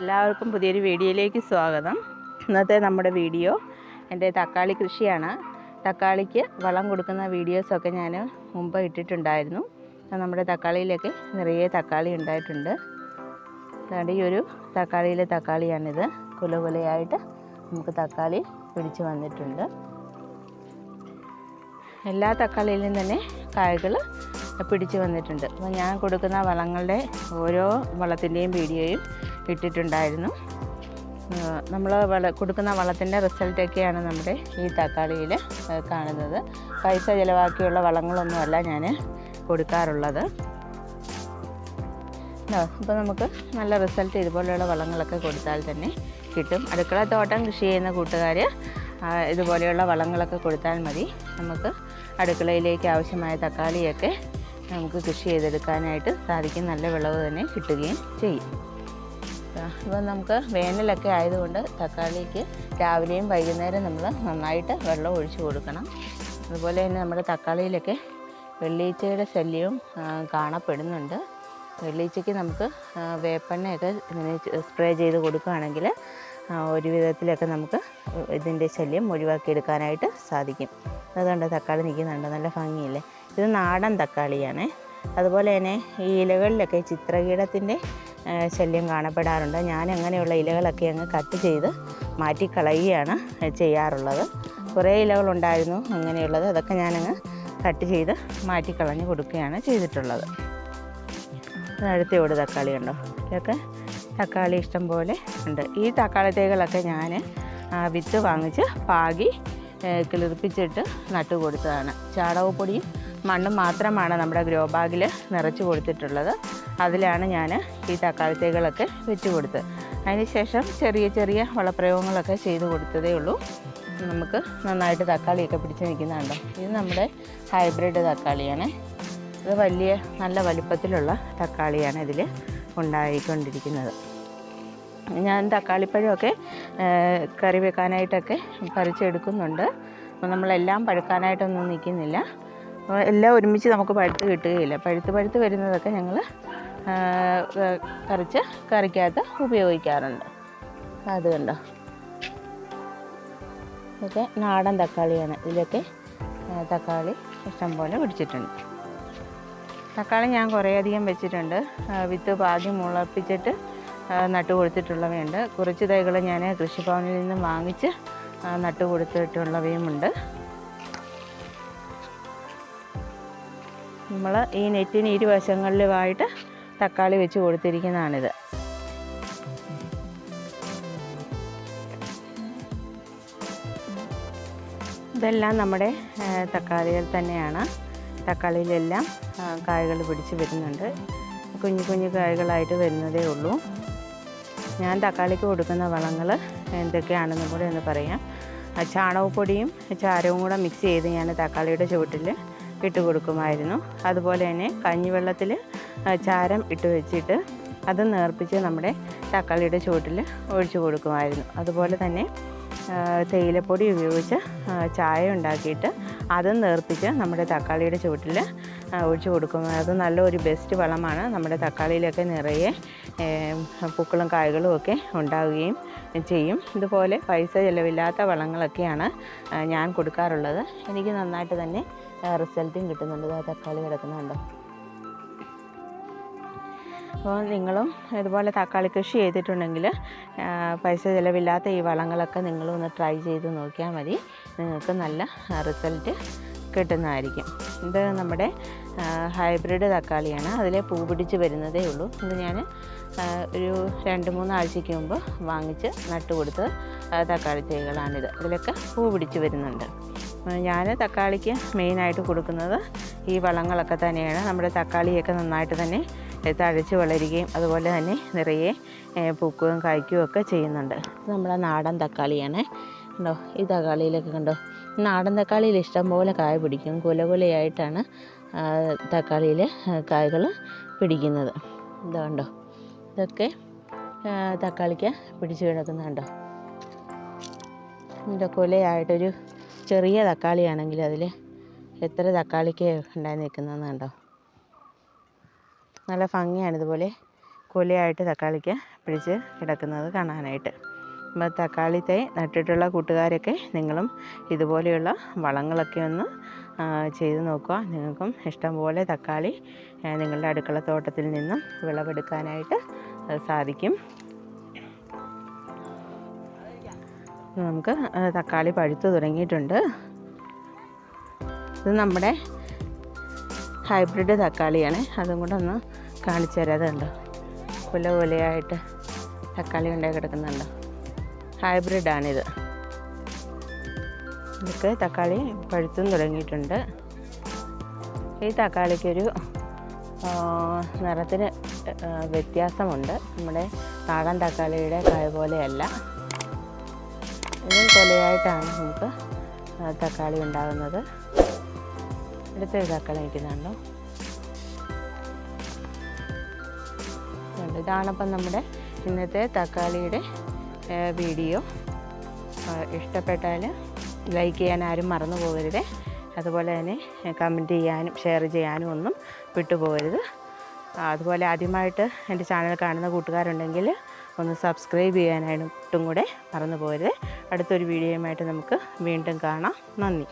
എല്ലാവർക്കും പുതിയൊരു വീഡിയോയിലേക്ക് സ്വാഗതം. ഇന്നത്തെ നമ്മുടെ വീഡിയോ എന്റെ തക്കാളി കൃഷിയാണ്. തക്കാളിക്ക് വളം കൊടുക്കുന്ന വീഡിയോസൊക്കെ ഞാൻ മുമ്പ് ഇട്ടിട്ടുണ്ടായിരുന്നു. നമ്മുടെ തക്കാളിയിലൊക്കെ നിറയെ തക്കാളി ഉണ്ടായിട്ടുണ്ട്. അതുകൊണ്ട് ഈ ഒരു തക്കാളിയിലെ തക്കാളിയാണിത്. കുല കുലയായിട്ട് നമുക്ക് തക്കാളി പിടിച്ച് വന്നിട്ടുണ്ട്. എല്ലാ തക്കാളിയിലും തന്നെ കായകൾ പിടിച്ച് വന്നിട്ടുണ്ട്. അപ്പോൾ ഞാൻ കൊടുക്കുന്ന വളങ്ങളുടെ ഓരോ വളത്തിന്റെയും വീഡിയോയും ഇട്ടിട്ടുണ്ടായിരുന്നു. നമ്മൾ വള കൊടുക്കുന്ന വളത്തിന്റെ റിസൾട്ടൊക്കെയാണ് നമ്മുടെ ഈ തക്കാളിയിൽ കാണുന്നത്. പൈസ ചിലവാക്കിയുള്ള വളങ്ങളൊന്നുമല്ല ഞാൻ കൊടുക്കാറുള്ളത്. അപ്പോൾ നമുക്ക് നല്ല റിസൾട്ട് ഇതുപോലെയുള്ള വളങ്ങളൊക്കെ കൊടുത്താൽ തന്നെ കിട്ടും. അടുക്കള തോട്ടം കൃഷി ചെയ്യുന്ന കൂട്ടുകാർ ഇതുപോലെയുള്ള വളങ്ങളൊക്കെ കൊടുത്താൽ മതി. നമുക്ക് അടുക്കളയിലേക്ക് ആവശ്യമായ തക്കാളിയൊക്കെ നമുക്ക് കൃഷി ചെയ്തെടുക്കാനായിട്ട് സാധിക്കും. നല്ല വിളവ് തന്നെ കിട്ടുകയും ചെയ്യും. ഇപ്പം നമുക്ക് വേനലൊക്കെ ആയതുകൊണ്ട് തക്കാളിക്ക് രാവിലെയും വൈകുന്നേരം നമ്മൾ നന്നായിട്ട് വെള്ളം ഒഴിച്ചു കൊടുക്കണം. അതുപോലെ തന്നെ നമ്മുടെ തക്കാളിയിലൊക്കെ വെള്ളീച്ചയുടെ ശല്യവും കാണപ്പെടുന്നുണ്ട്. വെള്ളീച്ചയ്ക്ക് നമുക്ക് വേപ്പെണ്ണയൊക്കെ സ്പ്രേ ചെയ്ത് കൊടുക്കുകയാണെങ്കിൽ ഒരു വിധത്തിലൊക്കെ നമുക്ക് ഇതിന്റെ ശല്യം ഒഴിവാക്കിയെടുക്കാനായിട്ട് സാധിക്കും. അതുകൊണ്ട് തക്കാളി നിൽക്കുന്നുണ്ട് നല്ല ഭംഗിയില്ലേ? ഇത് നാടൻ തക്കാളിയാണ്. അതുപോലെ തന്നെ ഈ ഇലകളിലൊക്കെ ചിത്രകീടത്തിന്റെ ശല്യം കാണപ്പെടാറുണ്ട്. ഞാൻ അങ്ങനെയുള്ള ഇലകളൊക്കെ അങ്ങ് കട്ട് ചെയ്ത് മാറ്റിക്കളയുകയാണ് ചെയ്യാറുള്ളത്. കുറേ ഇലകളുണ്ടായിരുന്നു അങ്ങനെയുള്ളത്. അതൊക്കെ ഞാനങ്ങ് കട്ട് ചെയ്ത് മാറ്റിക്കളഞ്ഞ് കൊടുക്കുകയാണ് ചെയ്തിട്ടുള്ളത്. അടുത്തോട് തക്കാളി ഉണ്ടോ ഇതൊക്കെ തക്കാളി ഇഷ്ടം പോലെ ഉണ്ട്. ഈ തക്കാളി തൈകളൊക്കെ ഞാൻ വിത്ത് വാങ്ങിച്ച് പാകി കിളിർപ്പിച്ചിട്ട് നട്ടു കൊടുത്തതാണ് ചാണകപ്പൊടിയും മണ്ണും മാത്രമാണ് നമ്മുടെ ഗ്രോ ബാഗിൽ നിറച്ച് കൊടുത്തിട്ടുള്ളത്. അതിലാണ് ഞാൻ ഈ തക്കാളി തൈകളൊക്കെ വെച്ച് കൊടുത്തത്. അതിനുശേഷം ചെറിയ ചെറിയ വളപ്രയോഗങ്ങളൊക്കെ ചെയ്ത് കൊടുത്തതേ ഉള്ളൂ. നമുക്ക് നന്നായിട്ട് തക്കാളിയൊക്കെ പിടിച്ച് നിൽക്കുന്നുണ്ടോ? ഇത് നമ്മുടെ ഹൈബ്രിഡ് തക്കാളിയാണ്. ഇത് വലിയ നല്ല വലുപ്പത്തിലുള്ള തക്കാളിയാണ് ഇതിൽ ഉണ്ടായിക്കൊണ്ടിരിക്കുന്നത്. ഞാൻ തക്കാളിപ്പഴമൊക്കെ കറി വെക്കാനായിട്ടൊക്കെ പറിച്ചെടുക്കുന്നുണ്ട്. അപ്പോൾ നമ്മളെല്ലാം പഴുക്കാനായിട്ടൊന്നും നിൽക്കുന്നില്ല. എല്ലാം ഒരുമിച്ച് നമുക്ക് പഴുത്ത് കിട്ടുകയില്ല. പഴുത്ത് പഴുത്ത് വരുന്നതൊക്കെ ഞങ്ങൾ കറിച്ച് കറിക്കകത്ത് ഉപയോഗിക്കാറുണ്ട്. അത് കണ്ടോ? ഇതൊക്കെ നാടൻ തക്കാളിയാണ്. ഇതിലൊക്കെ തക്കാളി തക്കാളി ഇഷ്ടംപോലെ പിടിച്ചിട്ടുണ്ട്. തക്കാളി ഞാൻ കുറേയധികം വെച്ചിട്ടുണ്ട്. വിത്ത് പാകി മുളപ്പിച്ചിട്ട് നട്ടു കൊടുത്തിട്ടുള്ളവയുണ്ട്. കുറച്ച് തൈകൾ ഞാൻ കൃഷിഭവനിൽ നിന്ന് വാങ്ങിച്ച് നട്ടു കൊടുത്തിട്ടുള്ളവയുമുണ്ട്. നമ്മൾ ഈ നെറ്റിന് ഇരുവശങ്ങളിലുമായിട്ട് തക്കാളി വെച്ച് കൊടുത്തിരിക്കുന്നതാണിത്. ഇതെല്ലാം നമ്മുടെ തക്കാളികൾ തന്നെയാണ്. തക്കാളിയിലെല്ലാം കായകൾ പിടിച്ച് വരുന്നുണ്ട്. കുഞ്ഞു കുഞ്ഞു കായകളായിട്ട് വരുന്നതേ ഉള്ളൂ. ഞാൻ തക്കാളിക്ക് കൊടുക്കുന്ന വളങ്ങൾ എന്തൊക്കെയാണെന്നും കൂടെ ഒന്ന് പറയാം. ചാണകപ്പൊടിയും ചാരവും കൂടെ മിക്സ് ചെയ്ത് ഞാൻ തക്കാളിയുടെ ചുവട്ടിൽ ഇട്ട് കൊടുക്കുമായിരുന്നു. അതുപോലെ തന്നെ കഞ്ഞിവെള്ളത്തിൽ ചാരം ഇട്ട് വെച്ചിട്ട് അത് നേർപ്പിച്ച് നമ്മുടെ തക്കാളിയുടെ ചുവട്ടിൽ ഒഴിച്ചു കൊടുക്കുമായിരുന്നു. അതുപോലെ തന്നെ തേയിലപ്പൊടി ഉപയോഗിച്ച് ചായ ഉണ്ടാക്കിയിട്ട് അതും നേർപ്പിച്ച് നമ്മുടെ തക്കാളിയുടെ ചുവട്ടിൽ ഒഴിച്ചു കൊടുക്കും. അത് നല്ലൊരു ബെസ്റ്റ് വളമാണ്. നമ്മുടെ തക്കാളിയിലൊക്കെ നിറയെ പൂക്കളും കായ്കളും ഒക്കെ ഉണ്ടാവുകയും ചെയ്യും. ഇതുപോലെ പൈസ ചിലവില്ലാത്ത വളങ്ങളൊക്കെയാണ് ഞാൻ കൊടുക്കാറുള്ളത്. എനിക്ക് നന്നായിട്ട് തന്നെ റിസൾട്ടും കിട്ടുന്നുണ്ട്. തക്കാളി കിടക്കുന്നുണ്ടോ അപ്പോൾ നിങ്ങളും ഇതുപോലെ തക്കാളി കൃഷി ചെയ്തിട്ടുണ്ടെങ്കിൽ പൈസ ചിലവില്ലാത്ത ഈ വളങ്ങളൊക്കെ നിങ്ങളും ഒന്ന് ട്രൈ ചെയ്ത് നോക്കിയാൽ മതി. നിങ്ങൾക്ക് നല്ല റിസൾട്ട് കിട്ടുന്നതായിരിക്കും. ഇത് നമ്മുടെ ഹൈബ്രിഡ് തക്കാളിയാണ്. അതിൽ പൂ പിടിച്ച് വരുന്നതേ ഉള്ളൂ. ഇത് ഞാൻ ഒരു രണ്ട് മൂന്ന് ആഴ്ചയ്ക്ക് മുമ്പ് വാങ്ങിച്ച് നട്ട് കൊടുത്ത ആ, തക്കാളി തൈകളാണിത്. ഇതിലൊക്കെ പൂ പിടിച്ച് വരുന്നുണ്ട്. ഞാൻ തക്കാളിക്ക് മെയിനായിട്ട് കൊടുക്കുന്നത് ഈ വളങ്ങളൊക്കെ തന്നെയാണ്. നമ്മുടെ തക്കാളിയൊക്കെ നന്നായിട്ട് തന്നെ തഴച്ച് വളരുകയും അതുപോലെ തന്നെ നിറയെ പൂക്കുകയും കായ്ക്കുകയും ഒക്കെ ചെയ്യുന്നുണ്ട്. നമ്മുടെ നാടൻ തക്കാളിയാണ്. കണ്ടോ ഈ തക്കാളിയിലൊക്കെ കണ്ടോ നാടൻ തക്കാളിയിൽ ഇഷ്ടംപോലെ കായ പിടിക്കും. കുല കുലയായിട്ടാണ് തക്കാളിയിൽ കായകൾ പിടിക്കുന്നത്. ഇതാ കണ്ടോ? ഇതൊക്കെ തക്കാളിക്ക് പിടിച്ച് കിടക്കുന്നത് കണ്ടോ? ഇതിന്റെ കൊലയായിട്ടൊരു ചെറിയ തക്കാളിയാണെങ്കിൽ അതിൽ എത്ര തക്കാളിക്ക് ഉണ്ടായി നിൽക്കുന്നതെന്ന് കണ്ടോ? നല്ല ഭംഗിയാണ് ഇതുപോലെ കൊലയായിട്ട് തക്കാളിക്ക് പിടിച്ച് കിടക്കുന്നത് കാണാനായിട്ട്. അപ്പോൾ തക്കാളി നട്ടിട്ടുള്ള കൂട്ടുകാരൊക്കെ നിങ്ങളും ഇതുപോലെയുള്ള വളങ്ങളൊക്കെ ഒന്ന് ചെയ്ത് നോക്കുക. നിങ്ങൾക്കും ഇഷ്ടംപോലെ തക്കാളി നിങ്ങളുടെ അടുക്കള തോട്ടത്തിൽ നിന്നും വിളവെടുക്കാനായിട്ട് സാധിക്കും. നമുക്ക് തക്കാളി പഴുത്ത് തുടങ്ങിയിട്ടുണ്ട്. ഇത് നമ്മുടെ ഹൈബ്രിഡ് തക്കാളിയാണ്. അതും കൂടെ ഒന്ന് കാണിച്ചു തരാതുണ്ട് കുല കുലയായിട്ട് തക്കാളി ഉണ്ടായി കിടക്കുന്നുണ്ട്. ഹൈബ്രിഡാണിത്. ഇതൊക്കെ തക്കാളി പഴുത്തും തുടങ്ങിയിട്ടുണ്ട്. ഈ തക്കാളിക്കൊരു നിറത്തിന് വ്യത്യാസമുണ്ട്. നമ്മുടെ നാടൻ തക്കാളിയുടെ കായ പോലെയല്ല. ഇതും കൊലയായിട്ടാണ് നമുക്ക് തക്കാളി ഉണ്ടാകുന്നത് അടുത്തൊരു തക്കാളി നിൽക്കുന്നുണ്ടോ. ഇതാണപ്പം നമ്മുടെ ഇന്നത്തെ തക്കാളിയുടെ വീഡിയോ. ഇഷ്ടപ്പെട്ടാൽ ലൈക്ക് ചെയ്യാൻ ആരും മറന്നു പോകരുത്. അതുപോലെ തന്നെ കമന്റ് ചെയ്യാനും ഷെയർ ചെയ്യാനും ഒന്നും വിട്ടുപോകരുത്. അതുപോലെ ആദ്യമായിട്ട് എന്റെ ചാനൽ കാണുന്ന കൂട്ടുകാരുണ്ടെങ്കിൽ ഒന്ന് സബ്സ്ക്രൈബ് ചെയ്യാനായിട്ടും കൂടെ മറന്നു പോകരുത്. അടുത്തൊരു വീഡിയോയുമായിട്ട് നമുക്ക് വീണ്ടും കാണാം. നന്ദി.